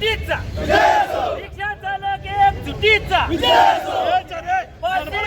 सुटीचा रिक्षा चालक एक सुटीचा पासिंग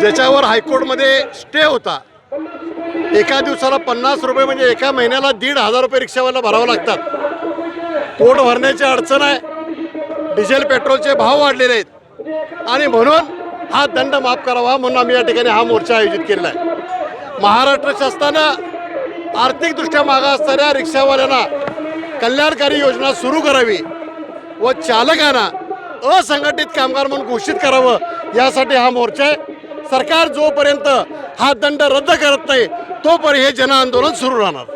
ज्याच्यावर हायकोर्टमध्ये स्टे होता. एका दिवसाला पन्नास रुपये म्हणजे एका महिन्याला दीड हजार रुपये रिक्षावाला भरावं लागतात. पोट भरण्याची अडचण आहे. डिझेल पेट्रोलचे भाव वाढलेले आहेत. आणि म्हणून हा दंड माफ करावा म्हणून आम्ही या ठिकाणी हा मोर्चा आयोजित केलेला आहे. महाराष्ट्र शासनानं आर्थिकदृष्ट्या मागा असणाऱ्या रिक्षावाल्यांना कल्याणकारी योजना सुरू करावी व चालकांना असंघटित कामगार म्हणून घोषित करावं यासाठी हा मोर्चा आहे. सरकार जोपर्यंत हा दंड रद्द करत नाही तोपर्यंत हे जनआंदोलन सुरू राहणार.